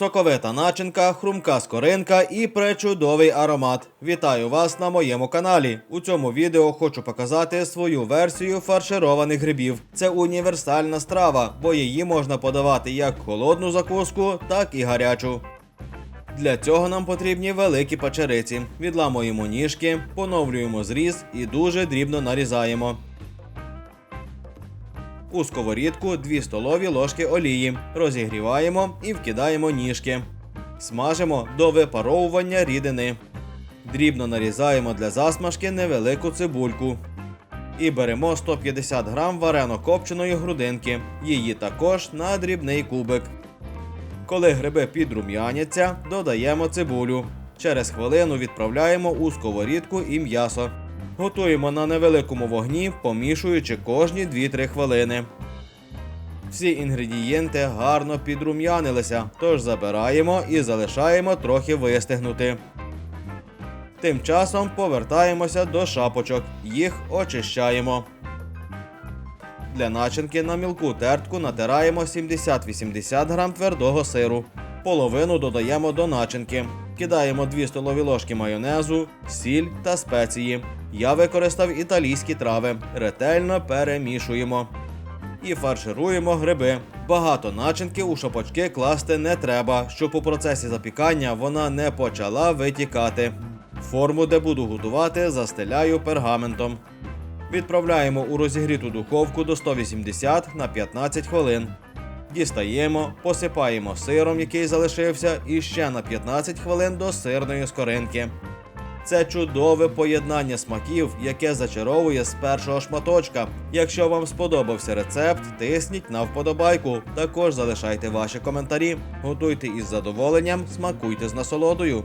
Соковита начинка, хрумка скоринка і пречудовий аромат. Вітаю вас на моєму каналі. У цьому відео хочу показати свою версію фаршированих грибів. Це універсальна страва, бо її можна подавати як холодну закуску, так і гарячу. Для цього нам потрібні великі печериці. Відламуємо ніжки, поновлюємо зріз і дуже дрібно нарізаємо. У сковорідку 2 столові ложки олії. Розігріваємо і вкидаємо ніжки. Смажимо до випаровування рідини. Дрібно нарізаємо для засмажки невелику цибульку. І беремо 150 грам варено-копченої грудинки. Її також на дрібний кубик. Коли гриби підрум'яняться, додаємо цибулю. Через хвилину відправляємо у сковорідку і м'ясо. Готуємо на невеликому вогні, помішуючи кожні 2-3 хвилини. Всі інгредієнти гарно підрум'янилися, тож забираємо і залишаємо трохи вистигнути. Тим часом повертаємося до шапочок, їх очищаємо. Для начинки на мілку тертку натираємо 70-80 грам твердого сиру. Половину додаємо до начинки. Кидаємо 2 столові ложки майонезу, сіль та спеції. Я використав італійські трави. Ретельно перемішуємо. І фаршируємо гриби. Багато начинки у шапочки класти не треба, щоб у процесі запікання вона не почала витікати. Форму, де буду готувати, застеляю пергаментом. Відправляємо у розігріту духовку до 180 на 15 хвилин. Дістаємо, посипаємо сиром, який залишився, і ще на 15 хвилин до сирної скоринки. Це чудове поєднання смаків, яке зачаровує з першого шматочка. Якщо вам сподобався рецепт, тисніть на вподобайку. Також залишайте ваші коментарі. Готуйте із задоволенням, смакуйте з насолодою.